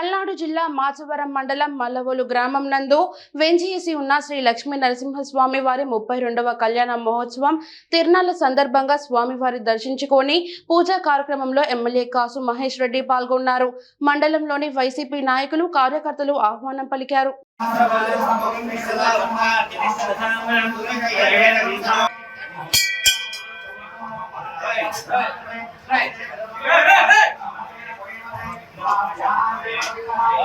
పల్నాడు జిల్లా మాచవరం మండలం మల్లవోలు గ్రామం నందు వెంచేసి ఉన్న శ్రీ లక్ష్మీ నరసింహస్వామి వారి ముప్పై రెండవ కళ్యాణ మహోత్సవం తిరునాళ్ళ సందర్భంగా స్వామివారి దర్శించుకొని పూజా కార్యక్రమంలో ఎమ్మెల్యే కాసు మహేష్ రెడ్డి పాల్గొన్నారు. మండలంలోని వైసీపీ నాయకులు కార్యకర్తలు ఆహ్వానం పలికారు.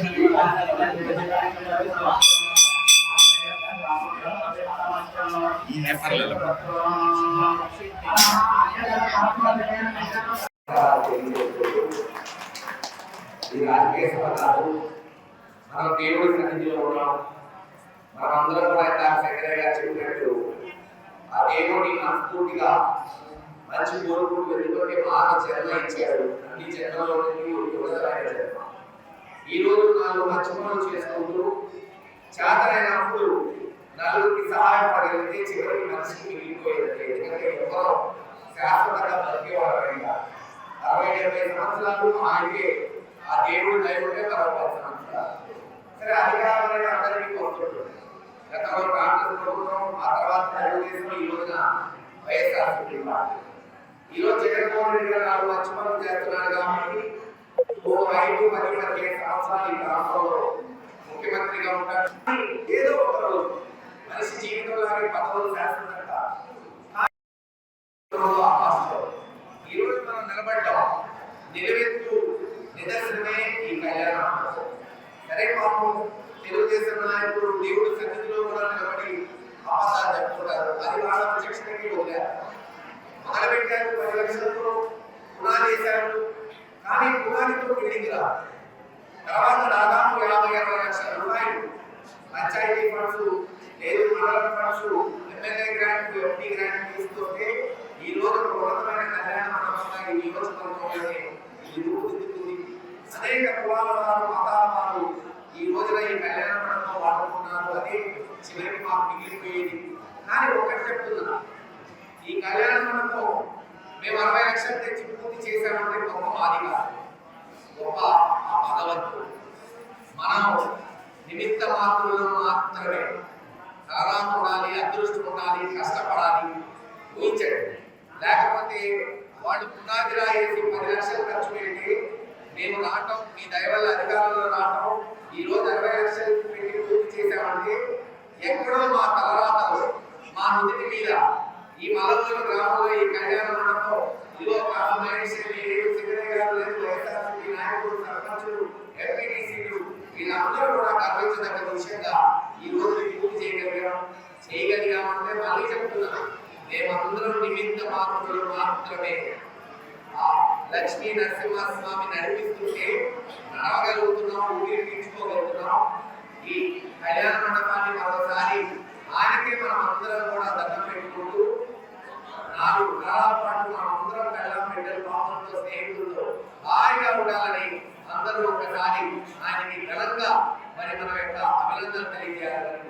ఇది రాజకీయ సభ కాదు మనం దేవుడి సన్నిధిలో ఉన్నాం మనం అందరం కూడా ఇందాక సెక్రటరీ గారు చెప్పినట్టు ఆ మనస్ఫూర్తిగా మంచి కోరుకుంటూ ఎందుకంటే బాగా జన్మ ఇచ్చాడు అన్ని జన్మలో యువతమైన జన్మ ఈ రోజు నాలుగు మంచి చేసుకుంటూ చేతనైనప్పుడు నలుగురికి సహాయపడగలిగితే చివరికి మనిషికి మిగిలిపోయేది ఎందుకంటే ఎవరో శాశ్వతంగా బతికేవాడు అరవై డెబ్బై సంవత్సరాలు ఆయనకే ఆ దేవుడు దైవంగా తర్వాత పది సంవత్సరాలు సరే అధికారం అందరికీ కోరుకుంటుంది గతంలో కాంగ్రెస్ ప్రభుత్వం ఆ తర్వాత తెలుగుదేశం ఈ రోజున వైఎస్ఆర్ పార్టీ ఈ రోజు జగన్మోహన్ రెడ్డి గారు నాలుగు మంచి చేస్తున్నారు కాబట్టి ఓ ఐదు పది పదిహేను సంవత్సరాలు ఈ రాష్ట్రంలో ముఖ్యమంత్రిగా ఉంటారు ఏదో ఒక రోజు మనిషి పదవులు మనం నిలబడ్డాం నిలవెత్తు నిదర్శనమే ఈ సరే పాపం తెలుగుదేశం దేవుడి సన్నిధిలో కూడా నిలబడి చెప్పుకుంటారు అది వాళ్ళ వదిలారు మొదలుపెట్టారు పది పునాదితో రా తర్వాత దాదాపు యాభై అరవై లక్షల రూపాయలు పంచాయతీ ఫండ్స్ లేదు మండల funds MLA grant MP grant తీసుకుంటే ఈ రోజు ఒక ఉన్నతమైన కళ్యాణ మండపంగా ఈ నియోజకవర్గంలోనే ఇది రూపుదిద్దుకుంది అనేక కులాల వారు మతాల వారు ఈ రోజున ఈ కళ్యాణ మండపం వాడుకుంటున్నారు అది చివరికి మాకు మిగిలిపోయేది. కానీ ఒకటి చెప్తున్నా. ఈ కళ్యాణ మండపం మేము అరవై లక్షలు తెచ్చి పూర్తి చేశామంటే గొప్ప మాది కాదు. గొప్ప ఆ భగవంతుడు. మనం నిమిత్త మాత్రులు మాత్రమే చాలా ఉండాలి అదృష్టం ఉండాలి కష్టపడాలి ఊహించండి. లేకపోతే వాళ్ళు పునాది రాయేసి పది లక్షలు ఖర్చు పెట్టి మేము రావటం మీ దయవల్ల అధికారంలో రావటం ఈ రోజు అరవై లక్షలు పెట్టి పూర్తి చేశామంటే ఎక్కడో మా తలరాతలు మా నుదుటి మీద ఈ మలవూరు గ్రామంలో ఈ కళ్యాణ మండపం ఇదిగో ఒక సెక్రటరీ గారు లేదు వైఎస్ఆర్సీపీ నాయకులు సర్పంచులు ఎంపీటీసీలు వీళ్ళందరూ కూడా గర్వించదగ్గ విషయంగా ఈ రోజు ఇది పూర్తి చేయగలిగాం చేయగలిగామంటే మళ్ళీ చెప్తున్నాను మేమందరం నిమిత్త మాత్రులు మాత్రమే. ఆ లక్ష్మీ నరసింహస్వామి నడిపిస్తుంటే నడవగలుగుతున్నాం ఊపిరి పీల్చుకోగలుగుతున్నాం. ఈ కళ్యాణ మండపాన్ని మరోసారి ఆయనకే మనం అందరం కూడా దండం పెట్టుకుంటూ నాలుగు కాలాల పాటు మనం అందరం కళ్యాణ బిడ్డలు పాపంతో స్నేహితులతో హాయిగా ఉండాలని అందరూ ఒకసారి ఆయనకి ఘనంగా మరి మన యొక్క అభినందన తెలియజేయాలని